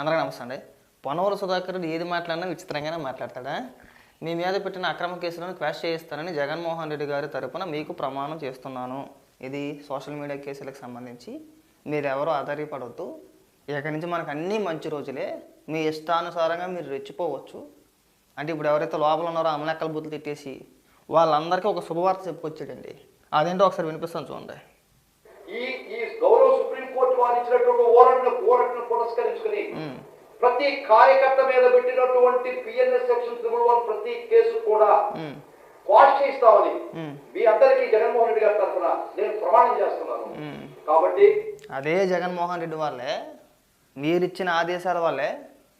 అందరికీ నమస్తే అండి. పొనవల సుధాకర్ ఏది మాట్లాడినా విచిత్రంగానే మాట్లాడతాడా? మీ మీద పెట్టిన అక్రమ కేసులను క్వాష్ చేయిస్తానని జగన్మోహన్ రెడ్డి గారి తరపున మీకు ప్రమాణం చేస్తున్నాను. ఇది సోషల్ మీడియా కేసులకు సంబంధించి మీరెవరో ఆధారపడవద్దు ఇక్కడి నుంచి మనకు అన్నీ మంచి రోజులే. మీ ఇష్టానుసారంగా మీరు రెచ్చిపోవచ్చు. అంటే ఇప్పుడు ఎవరైతే లోపల ఉన్నారో అమలెక్కల బుద్ధులు తిట్టేసి వాళ్ళందరికీ ఒక శుభవార్త చెప్పుకొచ్చాడండి. అదేంటో ఒకసారి వినిపిస్తాను చూడండి. ఈ ఈ గౌరవ సుప్రీంకోర్టు వారు ఇచ్చినటువంటి పురస్కరించుకుని ప్రతి కార్యకర్త మీద పెట్టినటువంటి పిఎన్ఎస్ సెక్షన్ త్రిబుల్ వన్ ప్రతి కేసు కూడా చేయిస్తామని ఉమ్, మీ అందరికీ జగన్మోహన్ రెడ్డి గారి తరఫున నేను ప్రమాణం చేస్తున్నాను. కాబట్టి అదే జగన్మోహన్ రెడ్డి వాళ్ళే. మీరిచ్చిన ఆదేశాల వల్లే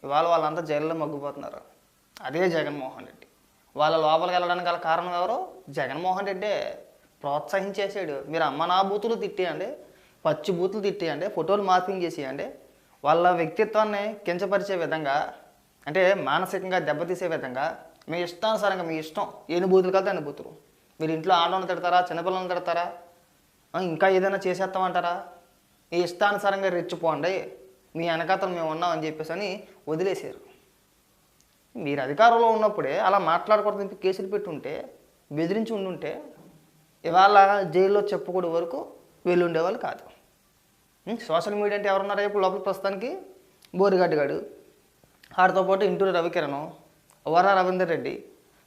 ఇవాళ వాళ్ళంతా జైల్లో మగ్గిపోతున్నారు. అదే జగన్మోహన్ రెడ్డి. వాళ్ళ లోపలికి వెళ్ళడానికి గల కారణం ఎవరు? జగన్మోహన్ రెడ్డే. ప్రోత్సహించేసాడు. మీరు అమ్మ నా బూతులు తిట్టేయండి. పచ్చి బూతులు తిట్టేయండి. ఫోటోలు మార్పింగ్ చేసేయండి. వాళ్ళ వ్యక్తిత్వాన్ని కించపరిచే విధంగా అంటే మానసికంగా దెబ్బతీసే విధంగా మీ ఇష్టానుసారంగా మీ ఇష్టం ఎన్ని బూతులు కలితే మీరు ఇంట్లో ఆడవాళ్ళని తిడతారా చిన్నపిల్లల్ని తిడతారా? ఇంకా ఏదైనా చేసేస్తామంటారా? ఈ ఇష్టానుసారంగా రెచ్చిపోండి మీ వెనకాతలు మేము ఉన్నామని చెప్పేసి అని వదిలేశారు. మీరు అధికారంలో ఉన్నప్పుడే అలా మాట్లాడకూడదు చెప్పి కేసులు పెట్టుంటే బెదిరించి ఉండుంటే ఇవాళ జైల్లో చెప్పుకోడు వరకు వెళ్ళి ఉండేవాళ్ళు కాదు. సోషల్ మీడియా అంటే ఎవరున్నారా ఇప్పుడు లోపల ప్రస్తుతానికి? బోరిగడ్డ గాడు ఆడితో పాటు ఇంటూరి రవికిరణ్ వర రవీందర్ రెడ్డి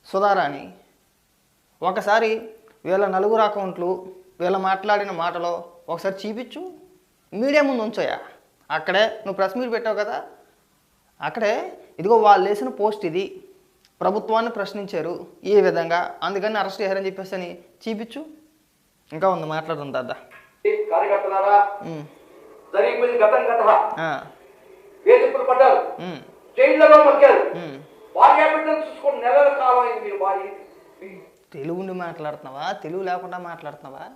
సుధారాణి. ఒకసారి వీళ్ళ నలుగురు అకౌంట్లు వీళ్ళ మాట్లాడిన మాటలో ఒకసారి చూపించు. మీడియా ముందు ఉంచోయా? అక్కడే నువ్వు ప్రెస్ మీట్ పెట్టావు కదా? అక్కడే ఇదిగో వాళ్ళు వేసిన పోస్ట్ ఇది. ప్రభుత్వాన్ని ప్రశ్నించారు ఈ విధంగా? అందుకని అరెస్ట్ చేశారని చెప్పేసి అని చూపించు. ఇంకా ఉంది మాట్లాడుతుంది దాదా కార్యకర్తలారా జరిగిపోయింది గతం గత వేధింపులు పడ్డారు. జైళ్ళలో మగ్గారు. భార్య బిడ్డలు చూసుకొని నెలల కాలం అయింది మీరు భార్య. మీ- తెలుగుని మాట్లాడుతున్నావా? తెలుగు లేకుండా మాట్లాడుతున్నావా?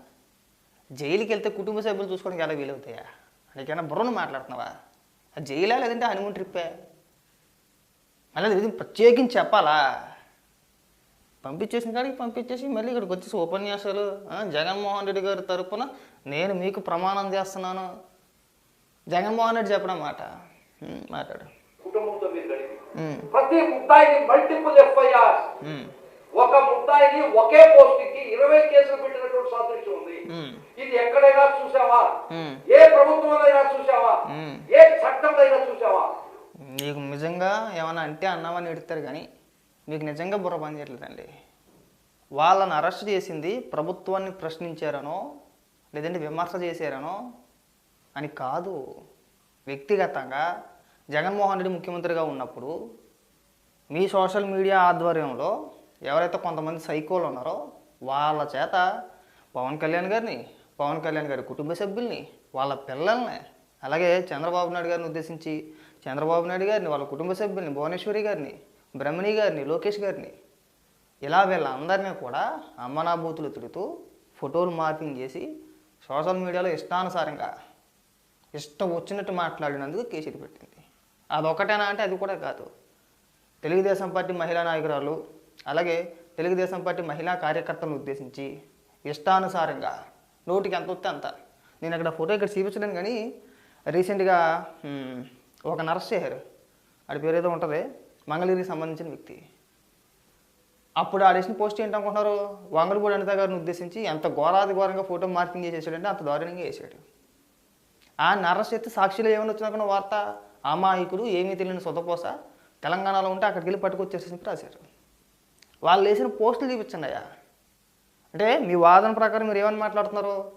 జైలుకి వెళ్తే కుటుంబ సభ్యులు చూసుకోవడానికి ఎలా వీలవుతాయా? నీకైనా బుర్రను మాట్లాడుతున్నావా? జైలా లేదంటే హనుమూన్ ట్రిప్పే? మళ్ళీ ఇది ప్రత్యేకించి చెప్పాలా? పంపించేసిన కాడికి పంపించేసి మళ్ళీ ఇక్కడికి వచ్చేసి ఉపన్యాసాలు. జగన్మోహన్ రెడ్డి గారి తరపున నేను మీకు ప్రమాణం చేస్తున్నాను. జగన్మోహన్ రెడ్డి చెప్పడం మాట. మాట్లాడు. కుటుంబంతో మీరు ప్రతి ముద్దాయిని మల్టిపుల్ ఎఫ్ఐఆర్ ఒక ముద్దాయిని ఒకే పోస్ట్కి ఇరవై కేసులు పెట్టినటువంటి సాదృశ్యం ఉంది. ఇది ఎక్కడైనా చూసావా. ఏ ప్రభుత్వంలో చూసావా? మ్మ్. ఏ చట్టంలో చూసావా? నీకు నిజంగా ఏమైనా అంటే అన్నామని ఎడతారు కానీ మీకు నిజంగా బుర్ర పని చేయట్లేదండి వాళ్ళని అరెస్ట్ చేసింది ప్రభుత్వాన్ని ప్రశ్నించారనో లేదంటే విమర్శ చేశారనో అని కాదు. వ్యక్తిగతంగా జగన్మోహన్ రెడ్డి ముఖ్యమంత్రిగా ఉన్నప్పుడు మీ సోషల్ మీడియా ఆధ్వర్యంలో ఎవరైతే కొంతమంది సైకోలు ఉన్నారో వాళ్ళ చేత పవన్ కళ్యాణ్ గారిని పవన్ కళ్యాణ్ గారి కుటుంబ సభ్యుల్ని వాళ్ళ పిల్లల్ని అలాగే చంద్రబాబు నాయుడు గారిని ఉద్దేశించి చంద్రబాబు నాయుడు గారిని వాళ్ళ కుటుంబ సభ్యుల్ని భువనేశ్వరి గారిని బ్రహ్మణి గారిని లోకేష్ గారిని ఇలా వీళ్ళందరినీ కూడా అమ్మనాభూతులు తిడుతూ ఫోటోలు మార్పింగ్ చేసి సోషల్ మీడియాలో ఇష్టానుసారంగా ఇష్టం వచ్చినట్టు మాట్లాడినందుకు కేసులు పెట్టింది. అదొకటేనా అంటే అది కూడా కాదు. తెలుగుదేశం పార్టీ మహిళా నాయకురాలు అలాగే తెలుగుదేశం పార్టీ మహిళా కార్యకర్తలను ఉద్దేశించి ఇష్టానుసారంగా నోటికి ఎంత వస్తే అంత. నేను అక్కడ ఫోటో ఇక్కడ చూపించలేను కానీ రీసెంట్గా ఒక నర్స్ చేశారు. ఆడి పేరు ఏదో ఉంటుంది మంగళగిరికి సంబంధించిన వ్యక్తి. అప్పుడు ఆడేసిన పోస్ట్ ఏంటనుకుంటున్నారు? వంగలపూడి అనిత గారిని ఉద్దేశించి ఎంత ఘోరాది ఘోరంగా ఫోటో మార్కింగ్ చేసేసాడంటే అంత దారుణంగా వేసాడు ఆ నరశక్తి సాక్షిలో ఏమైనా వచ్చినాకన్నా వార్త అమాయకుడు ఏమీ తెలియని సొతపోస తెలంగాణలో ఉంటే అక్కడికి వెళ్ళి పట్టుకొచ్చేసి రాశారు. వాళ్ళు వేసిన పోస్టులు చూపించండి అయ్యా. అంటే మీ వాదన ప్రకారం మీరు ఏమని మాట్లాడుతున్నారు?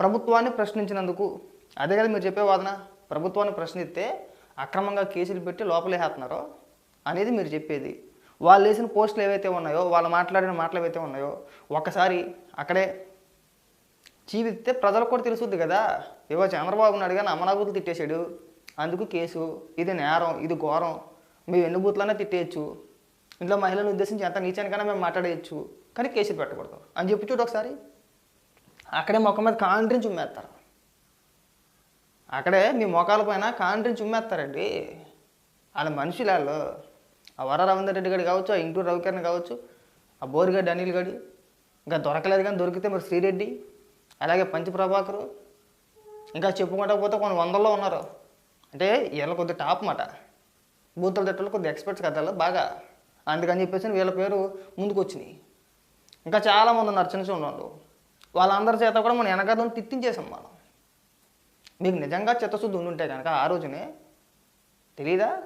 ప్రభుత్వాన్ని ప్రశ్నించినందుకు. అదే కదా మీరు చెప్పే వాదన. ప్రభుత్వాన్ని ప్రశ్నిస్తే అక్రమంగా కేసులు పెట్టి లోపలేసేస్తున్నారో అనేది మీరు చెప్పేది. వాళ్ళు వేసిన పోస్టులు ఏవైతే ఉన్నాయో వాళ్ళు మాట్లాడిన మాటలు ఏవైతే ఉన్నాయో ఒక్కసారి అక్కడే జీవితే ప్రజలకు కూడా తెలుసుద్ది కదా. ఇవో చంద్రబాబు నాయుడు కానీ అమరాబూతులు తిట్టేశాడు. అందుకు కేసు. ఇది నేరం. ఇది ఘోరం. మేము ఎన్ని బూతులన్నా తిట్టేయచ్చు. ఇంట్లో మహిళలను ఉద్దేశించి ఎంత నీచానికైనా మేము మాట్లాడేయచ్చు. కానీ కేసులు పెట్టకూడదు. అని చెప్పి చూడు ఒకసారి. అక్కడే మొక్క మీద కాంట్రించి ఉమ్మేస్తారు అక్కడే మీ మొఖాల పైన కాంట్రించి ఉమ్మేస్తారండి వాళ్ళ మనుషులు వాళ్ళు ఆ వర రవీందర్ రెడ్డి గడి కావచ్చు ఆ ఇంటూరు రవికిరణ్ కావచ్చు ఆ బోరిగడ్డి అనిల్ గడి. ఇంకా దొరకలేదు కానీ దొరికితే మరి శ్రీరెడ్డి. అలాగే పంచి ప్రభాకరు ఇంకా చెప్పుకుంటా పోతే కొన్ని వందల్లో ఉన్నారు. అంటే వీళ్ళ కొద్ది టాప్ మాట. బూతుల తిట్టలు కొద్ది ఎక్స్పర్ట్స్ కదా బాగా. అందుకని చెప్పేసి వీళ్ళ పేరు ముందుకు వచ్చినాయి ఇంకా చాలామంది ఉన్నారు చిన్న చిన్న వాళ్ళు. వాళ్ళందరి చేత కూడా మనం వెనకాదని తిట్టించేసాం మనం. మీకు నిజంగా చిత్తశుద్ధి ఉండుంటే కనుక ఆ రోజునే తెలీదా?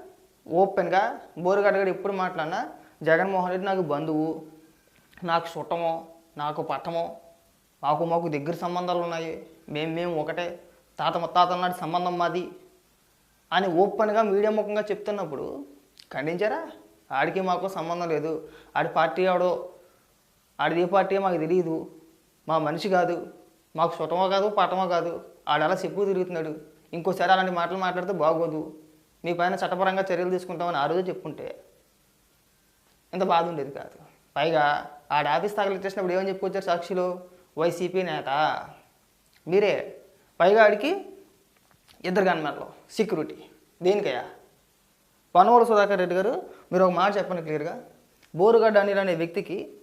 ఓపెన్గా బోరుగడగడ ఎప్పుడు మాట్లాడినా జగన్మోహన్ రెడ్డి నాకు బంధువు నాకు చుట్టమో నాకు పట్టమో మాకు మాకు దగ్గర సంబంధాలు ఉన్నాయి. మేము మేము ఒకటే. తాత ముత్తాతల నాటి సంబంధం మాది. అని ఓపెన్గా మీడియా ముఖంగా చెప్తున్నప్పుడు ఖండించారా? ఆడికి మాకు సంబంధం లేదు. ఆడి పార్టీ ఆడో ఆడిది ఏ పార్టీ మాకు తెలియదు మా మనిషి కాదు. మాకు చుట్టమో కాదు పట్టమో కాదు. ఆడు అలా చెప్పు తిరుగుతున్నాడు. ఇంకోసారి అలాంటి మాటలు మాట్లాడితే బాగోదు. మీ పైన చట్టపరంగా చర్యలు తీసుకుంటామని ఆ రోజు చెప్పుంటే ఇంత బాధ ఉండేది కాదు. పైగా ఆడ ఆఫీస్ తగలిచ్చేసినప్పుడు ఏమని చెప్పుకొచ్చారు సాక్షిలో? వైసీపీ నేత. మీరే. పైగా ఆడికి ఇద్దరు గన్మెన్లు. సెక్యూరిటీ. దేనికయ్యా? పనవూరు సుధాకర్ రెడ్డి గారు మీరు ఒక మాట చెప్పండి క్లియర్గా. బోరుగడ్డ అనిల్ అనే వ్యక్తికి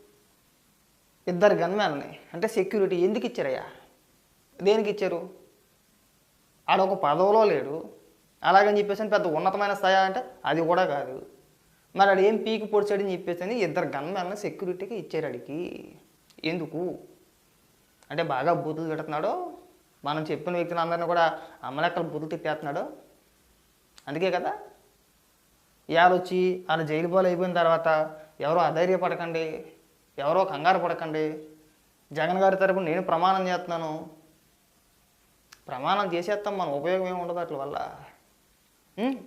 ఇద్దరు గన్మెన్ని అంటే సెక్యూరిటీ ఎందుకు ఇచ్చారయ్యా? దేనికి ఇచ్చారు? ఆడ ఒక పదవిలో లేడు. అలాగని చెప్పేసి పెద్ద ఉన్నతమైన స్థాయి అంటే అది కూడా కాదు. మరి ఆడు ఏం పీకి పొడిచాడని చెప్పేసి అని ఇద్దరు గన్మ్యాన్ని సెక్యూరిటీకి ఇచ్చారు ఆడికి. ఎందుకు? అంటే బాగా బూతులు తిడుతున్నాడు. మనం చెప్పిన వ్యక్తులు అందరినీ కూడా అమ్మలెక్కలు బూతులు తిట్టేస్తున్నాడు. అందుకే కదా? ఇవాళ వచ్చి ఆయన జైలు పాలు అయిపోయిన తర్వాత ఎవరో అధైర్యపడకండి ఎవరో కంగారు పడకండి. జగన్ గారి తరపున నేను ప్రమాణం చేస్తున్నాను. ప్రమాణం చేసేస్తాం మన ఉపయోగం ఏమి ఉండదు అట్ల వల్ల.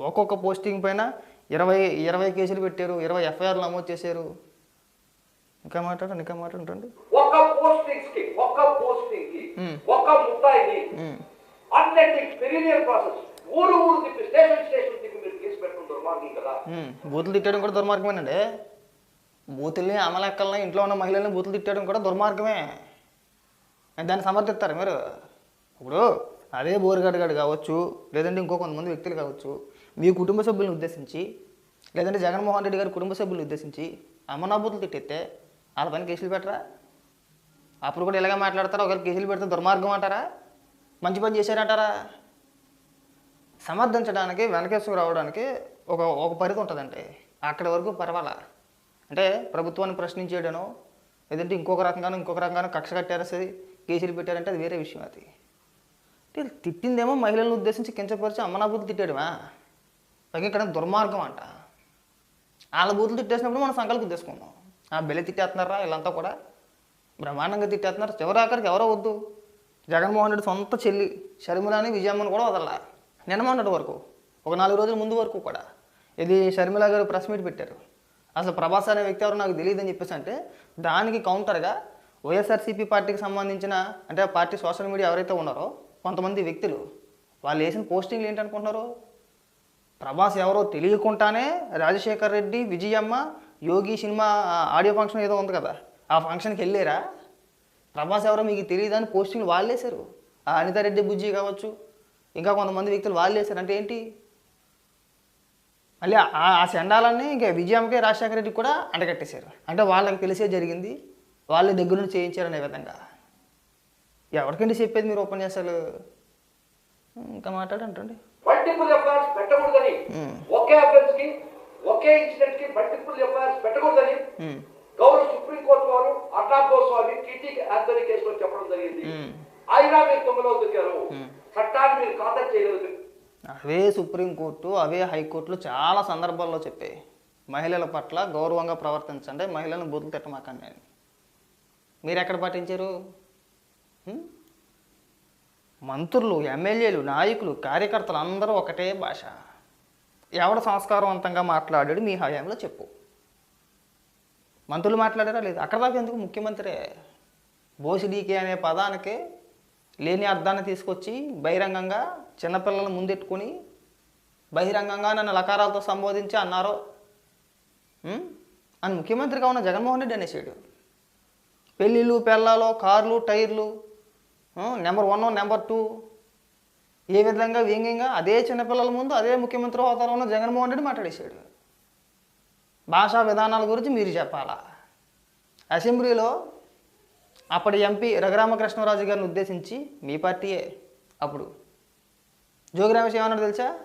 ఒక్కొక్క పోస్టింగ్ పైన ఇరవై ఇరవై కేసులు పెట్టారు ఇరవై ఎఫ్ఐఆర్లు నమోదు చేశారు. ఇంకా మాట్లాడండి ఇంకా మాట్లాడండి ఒక్క పోస్టింగ్స్కి ఒక్క పోస్టింగ్కి. ఒక్క ముద్దాయిని. అన్నిటి పెరిగియర్ ప్రాసెస్ ఊరు ఊరు తిప్పి స్టేషన్ స్టేషన్ తిప్పి మీరు కేసు పెట్టడం దుర్మార్గం కదా. బూతులు తిట్టడం కూడా దుర్మార్గమేనండి బూతుల్ని అమలెక్కల్ని ఇంట్లో ఉన్న మహిళల్ని బూతులు తిట్టడం కూడా దుర్మార్గమే దాన్ని సమర్థిస్తారు మీరు ఇప్పుడు అదే బోరుగడగాడు కావచ్చు లేదంటే ఇంకో కొంతమంది వ్యక్తులు కావచ్చు మీ కుటుంబ సభ్యులను ఉద్దేశించి లేదంటే జగన్మోహన్ రెడ్డి గారి కుటుంబ సభ్యులను ఉద్దేశించి అమ్మనా బూతులు తిట్టేస్తే వాళ్ళ పని కేసులు పెట్టరా? అప్పుడు కూడా ఇలాగే మాట్లాడతారా? ఒకరికి కేసులు పెడితే దుర్మార్గం అంటారా? మంచి పని చేశారంటారా? సమర్థించడానికి వెనకేసుకు రావడానికి ఒక ఒక పరిధి ఉంటుందండి. అక్కడి వరకు పర్వాలా? అంటే ప్రభుత్వాన్ని ప్రశ్నించేయడను లేదంటే ఇంకొక రకంగానో ఇంకొక రకంగానో కక్ష కట్టారసేది కేసులు పెట్టారంటే అది వేరే విషయం అది. అంటే తిట్టిందేమో మహిళలను ఉద్దేశించి కించపరిచి అమ్మనా బూతులు తిట్టాడమా పైగా ఇక్కడ దుర్మార్గం అంట. వాళ్ళ బూతులు తిట్టేసినప్పుడు మనం సంకల్పం తీసుకుందాం ఆ బెల్లి తిట్టేస్తున్నారా? వీళ్ళంతా కూడా బ్రహ్మాండంగా తిట్టేస్తున్నారు. చివరి ఆఖరికి ఎవరో వద్దు. జగన్మోహన్ రెడ్డి సొంత చెల్లి షర్మిలాని విజయమ్మని కూడా వదలా నిన్నమన్నటి వరకు ఒక నాలుగు రోజుల ముందు వరకు కూడా. ఇది షర్మిల గారు ప్రెస్ మీట్ పెట్టారు. అసలు ప్రభాస్ అనే వ్యక్తి ఎవరు నాకు తెలియదు అని చెప్పేసి అంటే దానికి కౌంటర్గా వైఎస్ఆర్సీపీ పార్టీకి సంబంధించిన అంటే పార్టీ సోషల్ మీడియా ఎవరైతే ఉన్నారో కొంతమంది వ్యక్తులు వాళ్ళు వేసిన పోస్టింగ్లు ఏంటనుకుంటున్నారు ప్రభాస్ ఎవరో తెలియకుండానే Rajasekhar Reddy Vijayamma Yogi cinema audio function ఏదో ఉంది కదా. ఆ ఫంక్షన్కి వెళ్ళారా. ప్రభాస్ ఎవరో మీకు తెలియదని పోస్టింగ్లు వాళ్ళు వేశారు ఆ అనితారెడ్డి బుజ్జి కావచ్చు ఇంకా కొంతమంది వ్యక్తులు వాళ్ళు వేశారు అంటే ఏంటి? మళ్ళీ ఆ సెండాలన్నీ ఇంకా విజయంకే రాజశేఖర రెడ్డికి కూడా అంటగట్టేశారు. అంటే వాళ్ళకి తెలిసే జరిగింది. వాళ్ళ దగ్గర నుంచి చేయించారనే విధంగా. ఎవరికండి చెప్పేది మీరు ఉపన్యాసాలు? ఇంకా మాట్లాడంటండి మల్టిపుల్ ఎఫ్ఐఆర్స్ పెట్టకూడదని ఒకే అఫెన్స్కి ఒకే ఇన్సిడెంట్కి మల్టిపుల్ ఎఫ్ఐఆర్స్ పెట్టకూడదని గౌరవ సుప్రీంకోర్టు వారు అటాక్ గోస్వామి టీటీ ఆంథనీ కేసులో చెప్పడం జరిగింది. అయినా మీరు తొమ్మిదిలో దొరికారు చట్టాన్ని మీరు ఖాతా చేయలేదు. అవే సుప్రీంకోర్టు అవే హైకోర్టులు చాలా సందర్భాల్లో చెప్పాయి మహిళల పట్ల గౌరవంగా ప్రవర్తించండి మహిళలను బూతులు తిట్టమాకండి. అని మీరు ఎక్కడ పాటించారు? మంత్రులు ఎమ్మెల్యేలు నాయకులు కార్యకర్తలు అందరూ ఒకటే భాష. ఎవడ సంస్కారవంతంగా మాట్లాడాడు మీ హయాంలో చెప్పు. మంత్రులు మాట్లాడారా లేదు? అక్కడ దాకా ఎందుకు ముఖ్యమంత్రే బోసిడీకే అనే పదానికి లేని అర్థాన్ని తీసుకొచ్చి బహిరంగంగా చిన్నపిల్లలను ముందెట్టుకుని బహిరంగంగా నన్ను లకారాలతో సంబోధించి అన్నారు? అని ముఖ్యమంత్రిగా ఉన్న జగన్మోహన్ రెడ్డి అనేసాడు. పెళ్ళిళ్ళు పెళ్ళాలో కార్లు టైర్లు నెంబర్ వన్ నెంబర్ టూ ఏ విధంగా వ్యంగ్యంగా అదే చిన్నపిల్లల ముందు అదే ముఖ్యమంత్రి హోదాలో ఉన్న జగన్మోహన్ రెడ్డి మాట్లాడేశాడు. భాషా విధానాల గురించి మీరు చెప్పాలా? అసెంబ్లీలో అప్పటి ఎంపీ రఘురామకృష్ణరాజు గారిని ఉద్దేశించి మీ పార్టీయే అప్పుడు. జోగి రమేష్ ఏమన్నాడు తెలుసా?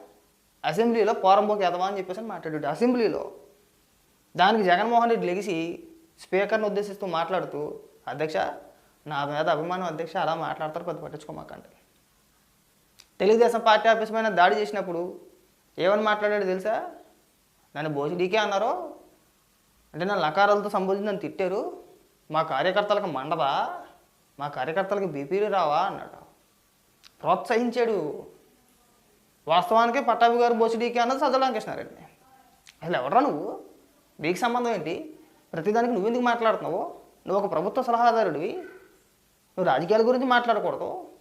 అసెంబ్లీలో పోరంబోకి ఎదవా అని చెప్పేసి మాట్లాడాడు. అసెంబ్లీలో దానికి జగన్మోహన్ రెడ్డి లెగిసి స్పీకర్ని ఉద్దేశిస్తూ మాట్లాడుతూ అధ్యక్ష నా మీద అభిమానం అధ్యక్ష అలా మాట్లాడతారు కొద్ది పట్టించుకోమాకండి. తెలుగుదేశం పార్టీ ఆఫీస్ పైన దాడి చేసినప్పుడు ఏమని మాట్లాడాడు తెలుసా? నన్ను భోజనీకే అన్నారు? అంటే నన్ను లకారాలతో సంబోధించి నన్ను తిట్టారు? మా కార్యకర్తలకు మండదా మా కార్యకర్తలకు బీపీలు రావా? అన్నాడు. ప్రోత్సహించాడు. వాస్తవానికి పట్టాభి గారు బోసిడీకే అన్నది సజ్జలంకృష్ణారెడ్డి అసలు ఎవడరా నువ్వు? నీకు సంబంధం ఏంటి? ప్రతిదానికి నువ్వెందుకు మాట్లాడుతున్నావు? నువ్వు ఒక ప్రభుత్వ సలహాదారుడివి. నువ్వు రాజకీయాల గురించి మాట్లాడకూడదు.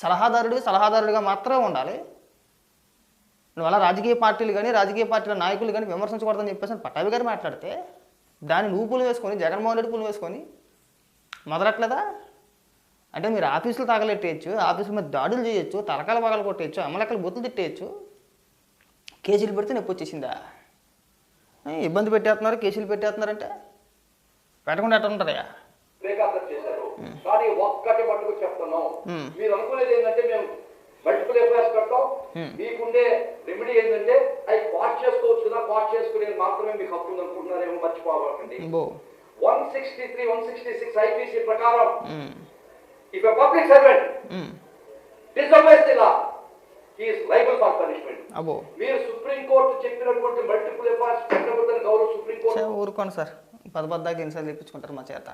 సలహాదారుడు సలహాదారుడిగా మాత్రమే ఉండాలి. నువ్వు అలా రాజకీయ పార్టీలు కానీ రాజకీయ పార్టీల నాయకులు కానీ విమర్శించకూడదని చెప్పేసి పట్టాభి గారు మాట్లాడితే దాన్ని నువ్వు పూలు వేసుకొని జగన్మోహన్ రెడ్డి పూలు వేసుకొని మొదలట్లేదా? అంటే మీరు ఆఫీసులు తగలెట్టేయచ్చు ఆఫీసుల మీద దాడులు చేయొచ్చు తలకాల పగలు కొట్టేయచ్చు అమలకలు బొత్తులు తిట్టేయచ్చు. కేసులు పెడితే నొప్పి వచ్చేసిందా? ఇబ్బంది పెట్టేస్తున్నారు కేసులు పెట్టేస్తున్నారంటే? పెట్టకుండా ఎట్లా ఉంటారయ్యా? కానీ ఒక్కటి మట్టుకు చెప్తున్నాం. మీరు అనుకునేది ఏంటంటే మేము మల్టిపుల్ ఎఫ్ఐఆర్స్ మ్మ్. మీకుండే రెమెడీ ఏంటంటే అవి పాట్ చేసుకోవచ్చు కదా పాట్ చేసుకునేది మాత్రమే మీకు హక్కు అనుకుంటున్నారేమో మర్చిపోవాలండి. One sixty three one sixty six IPC ప్రకారం if public servant um, disobeys the law is liable for punishment అబ్బో. మీరు సుప్రీం కోర్టు చెప్పినటువంటి మల్టిపుల్ ఎఫ్ఐఆర్స్ పెట్టబోతున్న గౌరవ సుప్రీం కోర్టు సరే, ఊరుకోండి సార్. పద పద్దాకి ఎన్నిసార్లు తెప్పించుకుంటారు మా చేత?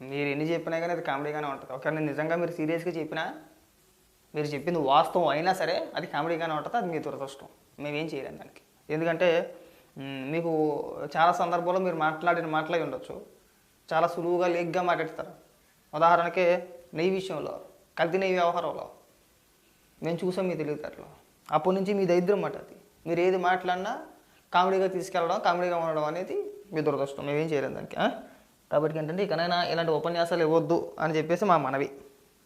మీరు ఎన్ని చెప్పినా కానీ అది కామెడీగానే ఉంటుంది. ఒకవేళ నిజంగా మీరు సీరియస్గా చెప్పినా మీరు చెప్పింది వాస్తవం అయినా సరే అది కామెడీగానే ఉంటుంది అది మీ దురదృష్టం. మేమేం చేయలేం దానికి. ఎందుకంటే మీకు చాలా సందర్భాల్లో మీరు మాట్లాడిన మాట్లాడి ఉండొచ్చు. చాలా సులువుగా లేగ్గా మాట్లాడతారు. ఉదాహరణకి నెయ్యి విషయంలో కల్తీ నెయ్యి వ్యవహారంలో మేము చూసాం మీ తెలివితేటలో. అప్పటి నుంచి మీ దరిద్రం మాట అది. మీరు ఏది మాట్లాడినా కామెడీగా తీసుకెళ్ళడం కామెడీగా ఉండడం అనేది మీ దురదృష్టం. మేమేం చేయలేము దానికి కాబట్టి ఏంటంటే ఇకనైనా ఇలాంటి ఉపన్యాసాలు ఇవ్వద్దు అని చెప్పేసి మా మనవి.